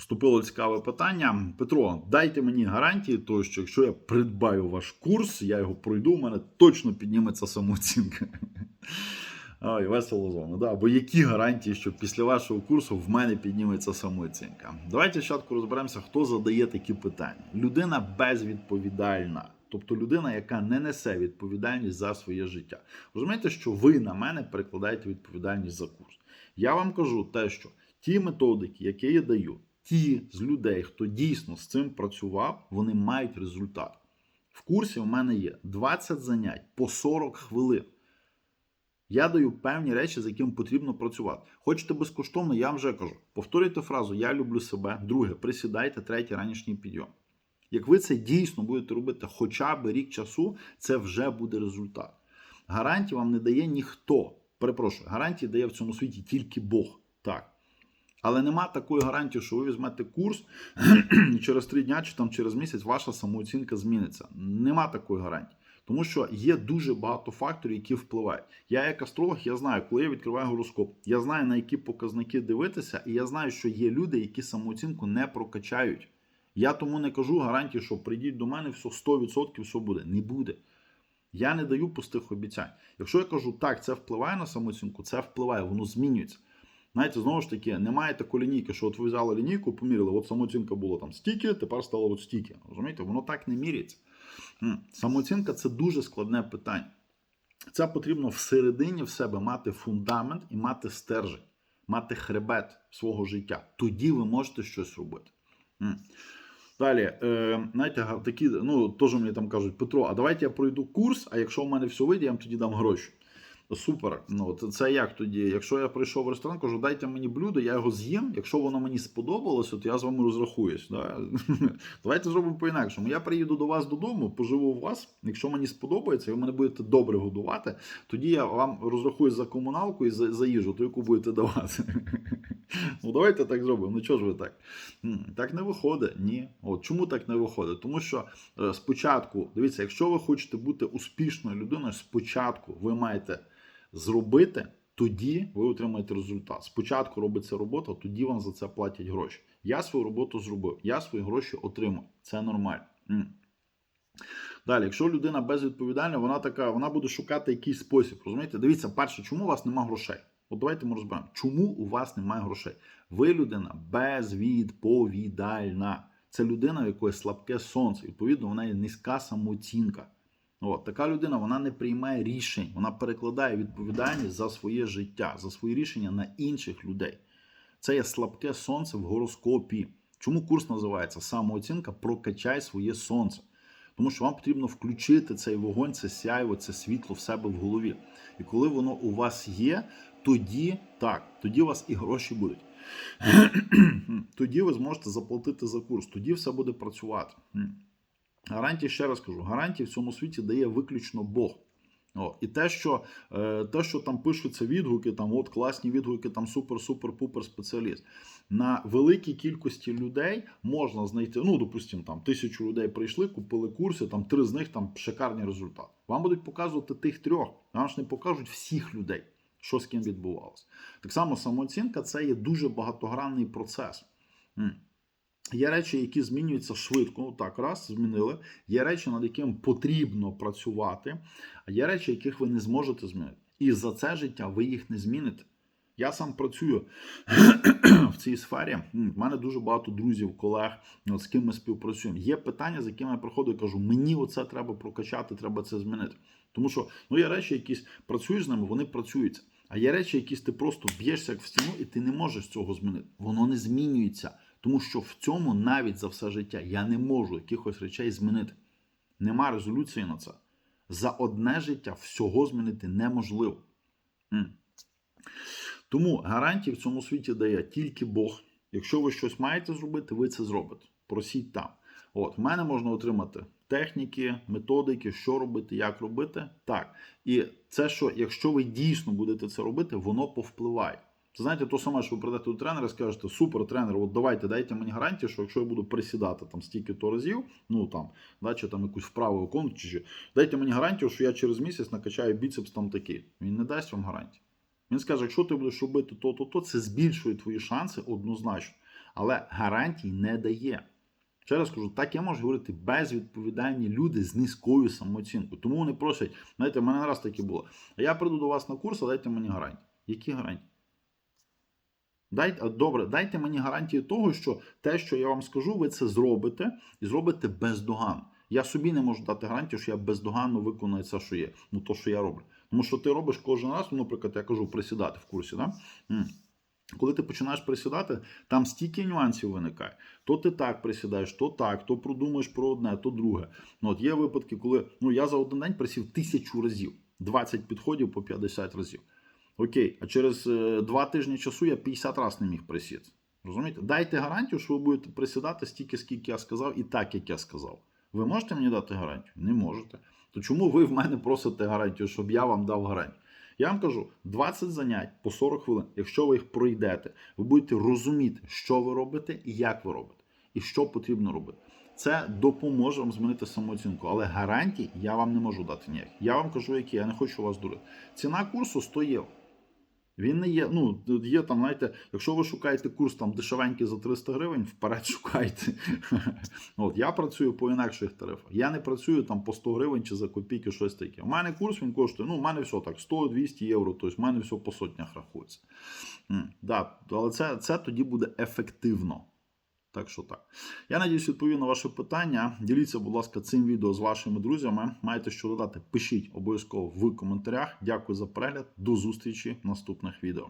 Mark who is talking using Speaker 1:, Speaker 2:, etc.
Speaker 1: Поступило цікаве питання. Петро, дайте мені гарантії, того, що якщо я придбаю ваш курс, я його пройду, у мене точно підніметься самооцінка. Ой, весело зону. Да. Бо які гарантії, що після вашого курсу в мене підніметься самооцінка? Давайте спочатку розберемося, хто задає такі питання. Людина безвідповідальна. Тобто людина, яка не несе відповідальність за своє життя. Розумієте, що ви на мене перекладаєте відповідальність за курс. Я вам кажу те, що ті методики, які я даю, ті з людей, хто дійсно з цим працював, вони мають результат. В курсі в мене є 20 занять по 40 хвилин. Я даю певні речі, з якими потрібно працювати. Хочете безкоштовно, я вам вже кажу. Повторюйте фразу Я люблю себе. Друге, присідайте, третє ранішній підйом. Як ви це дійсно будете робити хоча б рік часу, це вже буде результат. Гарантії вам не дає ніхто. Перепрошую, гарантії дає в цьому світі тільки Бог. Так. Але нема такої гарантії, що ви візьмете курс і через три дня чи там через місяць ваша самооцінка зміниться. Нема такої гарантії. Тому що є дуже багато факторів, які впливають. Я, як астролог, я знаю, коли я відкриваю гороскоп, я знаю, на які показники дивитися, і я знаю, що є люди, які самооцінку не прокачають. Я тому не кажу гарантії, що прийдіть до мене, все 100% все буде. Не буде. Я не даю пустих обіцянь. Якщо я кажу, так, це впливає на самооцінку, це впливає, воно змінюється. Знаєте, знову ж таки, немає такої лінійки, що от ви взяли лінійку, поміряли, от самооцінка була там стільки, тепер стало от стільки. Розумієте, воно так не міряється. Самооцінка це дуже складне питання. Це потрібно всередині в себе мати фундамент і мати стержень, мати хребет свого життя. Тоді ви можете щось робити. Далі, е, знаєте, такі, ну, теж мені там кажуть, Петро, а давайте я пройду курс, а якщо в мене все вийде, я вам тоді дам гроші. Супер. Ну, то це як тоді? Якщо я прийшов в ресторан, кажу, дайте мені блюдо, я його з'їм. Якщо воно мені сподобалося, то я з вами розрахуюсь. Да? Давайте зробимо по-інакшому. Я приїду до вас додому, поживу у вас. Якщо мені сподобається, ви мене будете добре годувати, тоді я вам розрахуюсь за комуналку і за, за їжу, ту, яку будете давати. Ну, давайте так зробимо. Ну чого ж ви так? Так не виходить. Ні. От чому так не виходить? Тому що е, спочатку, дивіться, якщо ви хочете бути успішною людиною, спочатку ви маєте зробити, тоді ви отримаєте результат. Спочатку робиться робота, тоді вам за це платять гроші. Я свою роботу зробив, я свої гроші отримав. Це нормально. Далі, якщо людина безвідповідальна, вона така, вона буде шукати якийсь спосіб. Розумієте? Дивіться, перше, чому у вас немає грошей? От давайте ми розберемо, чому у вас немає грошей. Ви людина безвідповідальна. Це людина, в якої слабке сонце. Відповідно, вона є низька самооцінка. От, така людина вона не приймає рішень, вона перекладає відповідальність за своє життя, за свої рішення на інших людей. Це є слабке сонце в гороскопі. Чому курс називається самооцінка? Прокачай своє сонце. Тому що вам потрібно включити цей вогонь, це сяйво, це світло в себе в голові. І коли воно у вас є, тоді так, тоді у вас і гроші будуть. тоді ви зможете заплатити за курс, тоді все буде працювати. Гарантії, ще раз кажу, гарантії в цьому світі дає виключно Бог. О, і те, що е, те, що там пишуться відгуки, там от класні відгуки, там супер-супер-пупер спеціаліст. На великій кількості людей можна знайти, ну, допустимо, там тисячу людей прийшли, купили курси, там три з них там шикарні результати. Вам будуть показувати тих трьох, вам ж не покажуть всіх людей, що з ким відбувалося. Так само самооцінка це є дуже багатогранний процес. Є речі, які змінюються швидко. Ну так, раз, змінили. Є речі, над якими потрібно працювати, а є речі, яких ви не зможете змінити. І за це життя ви їх не зміните. Я сам працюю в цій сфері. В мене дуже багато друзів, колег, з ким ми співпрацюємо. Є питання, з якими я приходжу і кажу, мені оце треба прокачати, треба це змінити. Тому що ну, є речі, якісь працюєш з ними, вони працюються. А є речі, якісь ти просто б'єшся як в стіну, і ти не можеш цього змінити. Воно не змінюється. Тому що в цьому навіть за все життя я не можу якихось речей змінити. Нема резолюції на це. За одне життя всього змінити неможливо. Тому гарантії в цьому світі дає тільки Бог. Якщо ви щось маєте зробити, ви це зробите. Просіть там. От, в мене можна отримати техніки, методики, що робити, як робити. Так. І це, що якщо ви дійсно будете це робити, воно повпливає. Це знаєте, то саме, що ви прийдете до тренера і скажете, супер тренер, от давайте дайте мені гарантію, що якщо я буду присідати там стільки-то разів, ну там, да, чи там якусь вправу виконувати, чи що, дайте мені гарантію, що я через місяць накачаю біцепс там такий. Він не дасть вам гарантії. Він скаже, якщо ти будеш робити то, то, то, це збільшує твої шанси однозначно. але гарантій не дає. Ще раз кажу, так я можу говорити безвідповідальні люди з низькою самооцінкою. Тому вони просять, знаєте, в мене не раз таке було. А я прийду до вас на курс, а дайте мені гарантії. Які гарантії? Дайте, добре, дайте мені гарантії того, що те, що я вам скажу, ви це зробите і зробите бездоганно. Я собі не можу дати гарантію, що я бездоганно виконую це, що є. Ну, то, що я роблю. Тому що ти робиш кожен раз, ну, наприклад, я кажу, присідати в курсі. Да? Коли ти починаєш присідати, там стільки нюансів виникає. То ти так присідаєш, то так, то продумаєш про одне, то друге. Ну, от є випадки, коли ну, я за один день присів тисячу разів, 20 підходів по 50 разів. Окей, а через е, два тижні часу я 50 разів не міг присісти. Розумієте? Дайте гарантію, що ви будете присідати стільки, скільки я сказав, і так, як я сказав. Ви можете мені дати гарантію? Не можете. То чому ви в мене просите гарантію, щоб я вам дав гарантію? Я вам кажу, 20 занять по 40 хвилин. Якщо ви їх пройдете, ви будете розуміти, що ви робите і як ви робите, і що потрібно робити. Це допоможе вам змінити самооцінку, але гарантій я вам не можу дати ніяких. Я вам кажу, які я не хочу вас дурити. Ціна курсу 100 євро. Він не є, ну, є там, знаєте, якщо ви шукаєте курс там дешевенький за 300 гривень, вперед шукайте. От, я працюю по інакших тарифах. Я не працюю там по 100 гривень чи за копійки, щось таке. У мене курс він коштує, ну, у мене все так, 100-200 євро, тобто в мене все по сотнях рахується. Але це тоді буде ефективно. Так що так. Я надіюсь, відповів на ваше питання. Діліться, будь ласка, цим відео з вашими друзями. Маєте що додати, пишіть обов'язково в коментарях. Дякую за перегляд. До зустрічі в наступних відео.